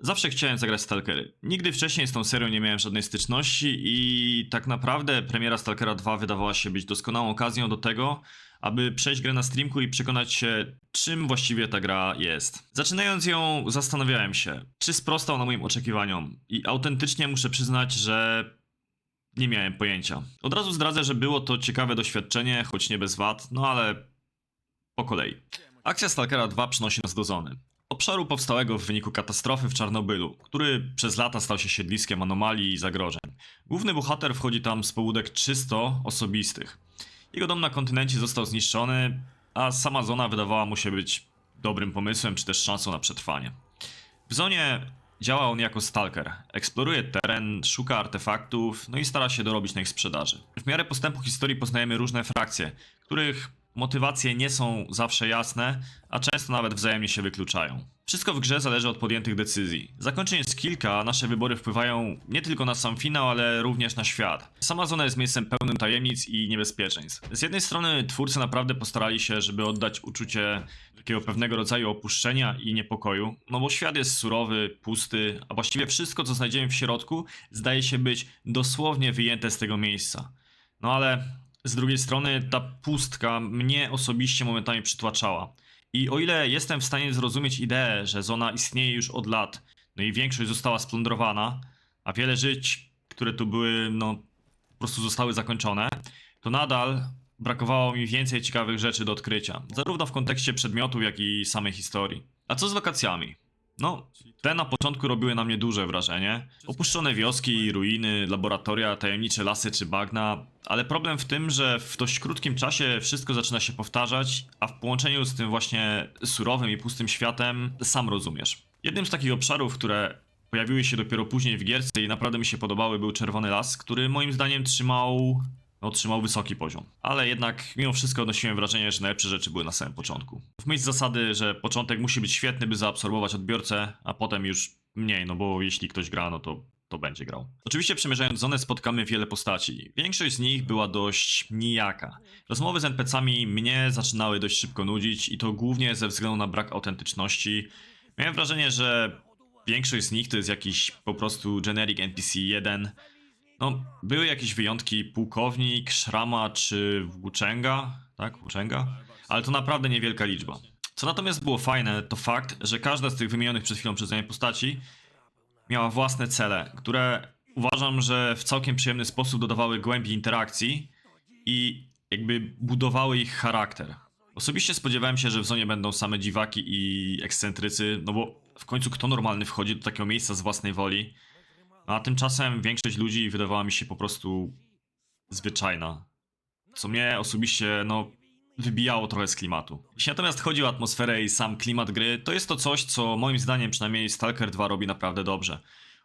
Zawsze chciałem zagrać Stalkery. Nigdy wcześniej z tą serią nie miałem żadnej styczności i tak naprawdę premiera Stalkera 2 wydawała się być doskonałą okazją do tego, aby przejść grę na streamku i przekonać się, czym właściwie ta gra jest. Zaczynając ją, zastanawiałem się, czy sprostał na moim oczekiwaniom i autentycznie muszę przyznać, że nie miałem pojęcia. Od razu zdradzę, że było to ciekawe doświadczenie, choć nie bez wad, no ale po kolei. Akcja Stalkera 2 przynosi nas do zony. Obszaru powstałego w wyniku katastrofy w Czarnobylu, który przez lata stał się siedliskiem anomalii i zagrożeń. Główny bohater wchodzi tam z pobudek czysto osobistych. Jego dom na kontynencie został zniszczony, a sama zona wydawała mu się być dobrym pomysłem czy też szansą na przetrwanie. W zonie działa on jako stalker. Eksploruje teren, szuka artefaktów, no i stara się dorobić na ich sprzedaży. W miarę postępu historii poznajemy różne frakcje, których motywacje nie są zawsze jasne, a często nawet wzajemnie się wykluczają. Wszystko w grze zależy od podjętych decyzji. Zakończeń jest kilka, a nasze wybory wpływają nie tylko na sam finał, ale również na świat. Sama zona jest miejscem pełnym tajemnic i niebezpieczeństw. Z jednej strony twórcy naprawdę postarali się, żeby oddać uczucie takiego pewnego rodzaju opuszczenia i niepokoju, no bo świat jest surowy, pusty, a właściwie wszystko co znajdziemy w środku zdaje się być dosłownie wyjęte z tego miejsca. No ale z drugiej strony ta pustka mnie osobiście momentami przytłaczała. I o ile jestem w stanie zrozumieć ideę, że zona istnieje już od lat, no i większość została splądrowana, a wiele żyć, które tu były, no po prostu zostały zakończone, to nadal brakowało mi więcej ciekawych rzeczy do odkrycia, zarówno w kontekście przedmiotów, jak i samej historii. A co z wakacjami? No, te na początku robiły na mnie duże wrażenie. Opuszczone wioski, ruiny, laboratoria, tajemnicze lasy czy bagna, ale problem w tym, że w dość krótkim czasie wszystko zaczyna się powtarzać, a w połączeniu z tym właśnie surowym i pustym światem sam rozumiesz. Jednym z takich obszarów, które pojawiły się dopiero później w gierce i naprawdę mi się podobały, był Czerwony Las, który moim zdaniem trzymał no, trzymał wysoki poziom. Ale jednak mimo wszystko odnosiłem wrażenie, że najlepsze rzeczy były na samym początku. W myśl zasady, że początek musi być świetny, by zaabsorbować odbiorcę, a potem już mniej, no bo jeśli ktoś gra, no to to będzie grał. Oczywiście przemierzając zonę spotkamy wiele postaci. Większość z nich była dość nijaka. Rozmowy z NPC-ami mnie zaczynały dość szybko nudzić i to głównie ze względu na brak autentyczności. Miałem wrażenie, że większość z nich to jest jakiś po prostu generic NPC 1, no, były jakieś wyjątki, pułkownik, szrama czy włóczęga, tak, włóczęga, ale to naprawdę niewielka liczba. Co natomiast było fajne, to fakt, że każda z tych wymienionych przed chwilą przeze mnie postaci miała własne cele, które uważam, że w całkiem przyjemny sposób dodawały głębi interakcji i jakby budowały ich charakter. Osobiście spodziewałem się, że w zonie będą same dziwaki i ekscentrycy, no bo w końcu kto normalny wchodzi do takiego miejsca z własnej woli? No, A tymczasem większość ludzi wydawała mi się po prostu zwyczajna. Co mnie osobiście, no, wybijało trochę z klimatu. Jeśli natomiast chodzi o atmosferę i sam klimat gry, to jest to coś, co moim zdaniem przynajmniej Stalker 2 robi naprawdę dobrze.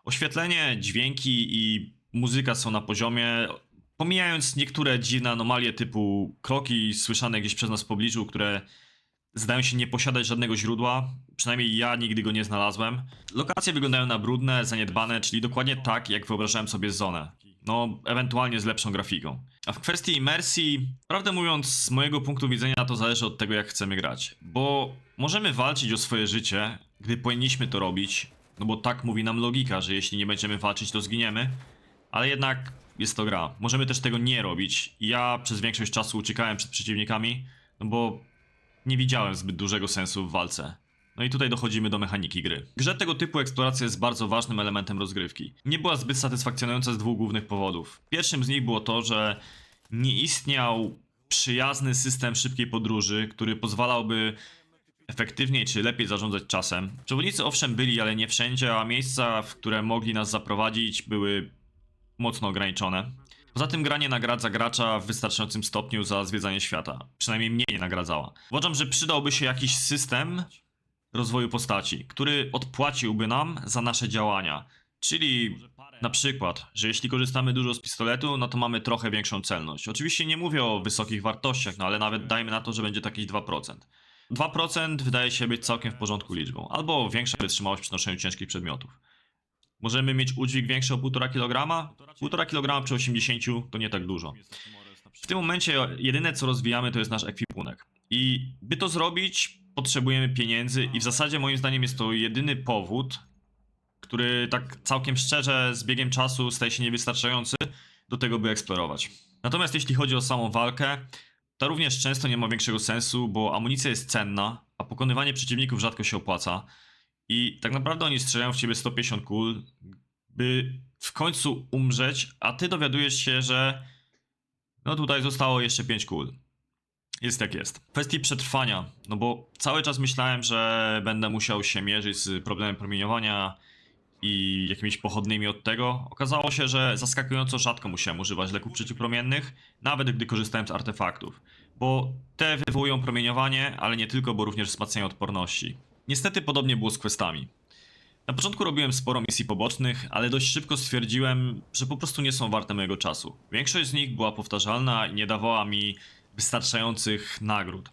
Oświetlenie, dźwięki i muzyka są na poziomie, pomijając niektóre dziwne anomalie typu kroki słyszane gdzieś przez nas w pobliżu, które zdają się nie posiadać żadnego źródła. Przynajmniej ja nigdy go nie znalazłem. Lokacje wyglądają na brudne, zaniedbane, czyli dokładnie tak, jak wyobrażałem sobie zonę. No, ewentualnie z lepszą grafiką. A w kwestii imersji, prawdę mówiąc, z mojego punktu widzenia to zależy od tego, jak chcemy grać. Bo możemy walczyć o swoje życie, gdy powinniśmy to robić, no bo tak mówi nam logika, że jeśli nie będziemy walczyć, to zginiemy. Ale jednak jest to gra. Możemy też tego nie robić. Ja przez większość czasu uciekałem przed przeciwnikami, no bo nie widziałem zbyt dużego sensu w walce. No i tutaj dochodzimy do mechaniki gry. Grze tego typu eksploracja jest bardzo ważnym elementem rozgrywki. Nie była zbyt satysfakcjonująca z dwóch głównych powodów. Pierwszym z nich było to, że nie istniał przyjazny system szybkiej podróży, który pozwalałby efektywniej czy lepiej zarządzać czasem. Przewodnicy owszem byli, ale nie wszędzie, a miejsca, w które mogli nas zaprowadzić, były mocno ograniczone. Poza tym gra nie nagradza gracza w wystarczającym stopniu za zwiedzanie świata. Przynajmniej mnie nie nagradzała. Uważam, że przydałby się jakiś system rozwoju postaci, który odpłaciłby nam za nasze działania. Czyli na przykład, że jeśli korzystamy dużo z pistoletu, no to mamy trochę większą celność. Oczywiście nie mówię o wysokich wartościach, no ale nawet dajmy na to, że będzie to jakieś 2%. 2% wydaje się być całkiem w porządku liczbą, albo większa wytrzymałość przy noszeniu ciężkich przedmiotów. Możemy mieć udźwig większy o 1,5 kg? 1,5 kg przy 80 to nie tak dużo. W tym momencie jedyne co rozwijamy to jest nasz ekwipunek. I by to zrobić, potrzebujemy pieniędzy i w zasadzie moim zdaniem jest to jedyny powód, który tak całkiem szczerze z biegiem czasu staje się niewystarczający do tego, by eksplorować. Natomiast jeśli chodzi o samą walkę, to również często nie ma większego sensu, bo amunicja jest cenna, a pokonywanie przeciwników rzadko się opłaca. I tak naprawdę oni strzelają w ciebie 150 kul, by w końcu umrzeć, a ty dowiadujesz się, że no tutaj zostało jeszcze 5 kul. Jest jak jest. W kwestii przetrwania, no bo cały czas myślałem, że będę musiał się mierzyć z problemem promieniowania i jakimiś pochodnymi od tego. Okazało się, że zaskakująco rzadko musiałem używać leków przeciwpromiennych, nawet gdy korzystałem z artefaktów. Bo te wywołują promieniowanie, ale nie tylko, bo również wzmacniają odporności. Niestety podobnie było z questami. Na początku robiłem sporo misji pobocznych, ale dość szybko stwierdziłem, że po prostu nie są warte mojego czasu. Większość z nich była powtarzalna i nie dawała mi wystarczających nagród.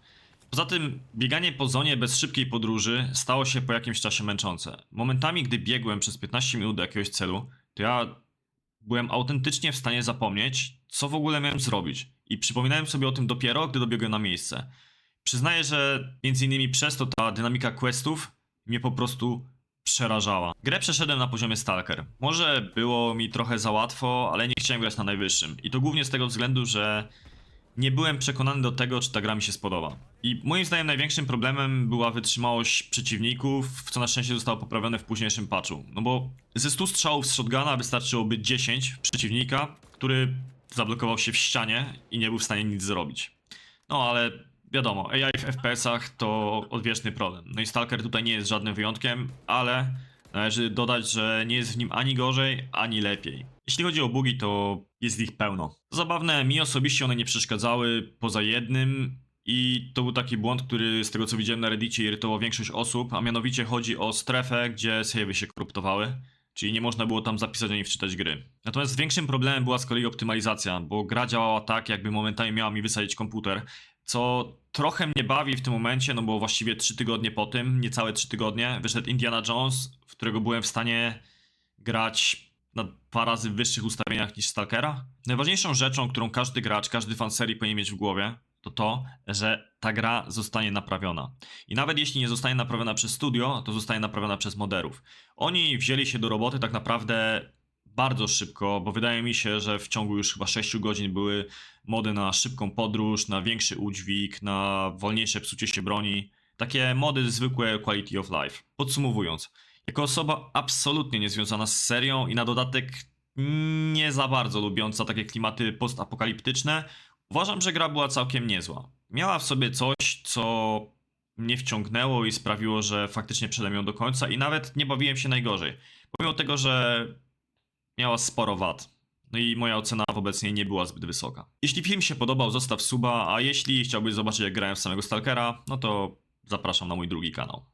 Poza tym, bieganie po zonie bez szybkiej podróży stało się po jakimś czasie męczące. Momentami, gdy biegłem przez 15 minut do jakiegoś celu, to ja byłem autentycznie w stanie zapomnieć, co w ogóle miałem zrobić. I przypominałem sobie o tym dopiero, gdy dobiegłem na miejsce. Przyznaję, że między innymi przez to ta dynamika questów mnie po prostu przerażała. Grę przeszedłem na poziomie Stalker. Może było mi trochę za łatwo, ale nie chciałem grać na najwyższym. I to głównie z tego względu, że nie byłem przekonany do tego, czy ta gra mi się spodoba. I moim zdaniem największym problemem była wytrzymałość przeciwników, co na szczęście zostało poprawione w późniejszym patchu. No bo ze 100 strzałów z shotguna wystarczyłoby 10 w przeciwnika, który zablokował się w ścianie i nie był w stanie nic zrobić. No ale wiadomo, AI w FPS-ach to odwieczny problem. No i Stalker tutaj nie jest żadnym wyjątkiem, ale należy dodać, że nie jest w nim ani gorzej, ani lepiej. Jeśli chodzi o bugi, to jest ich pełno. Zabawne, mi osobiście one nie przeszkadzały poza jednym i to był taki błąd, który z tego co widziałem na Reddicie irytował większość osób, a mianowicie chodzi o strefę, gdzie save'y się koruptowały. Czyli nie można było tam zapisać ani wczytać gry. Natomiast większym problemem była z kolei optymalizacja, bo gra działała tak, jakby momentami miała mi wysadzić komputer, co trochę mnie bawi w tym momencie, no bo właściwie 3 tygodnie po tym, niecałe 3 tygodnie, wyszedł Indiana Jones, w którego byłem w stanie grać na dwa razy wyższych ustawieniach niż Stalkera. Najważniejszą rzeczą, którą każdy gracz, każdy fan serii powinien mieć w głowie, to to, że ta gra zostanie naprawiona. I nawet jeśli nie zostanie naprawiona przez studio, to zostanie naprawiona przez moderów. Oni wzięli się do roboty tak naprawdę bardzo szybko, bo wydaje mi się, że w ciągu już chyba 6 godzin były mody na szybką podróż, na większy udźwig, na wolniejsze psucie się broni. Takie mody zwykłe quality of life. Podsumowując, jako osoba absolutnie niezwiązana z serią i na dodatek nie za bardzo lubiąca takie klimaty postapokaliptyczne, uważam, że gra była całkiem niezła. Miała w sobie coś, co mnie wciągnęło i sprawiło, że faktycznie przedem ją do końca i nawet nie bawiłem się najgorzej. Pomimo tego, że miała sporo wad. No i moja ocena wobec niej nie była zbyt wysoka. Jeśli film się podobał, zostaw suba, a jeśli chciałbyś zobaczyć jak grałem w samego Stalkera, no to zapraszam na mój drugi kanał.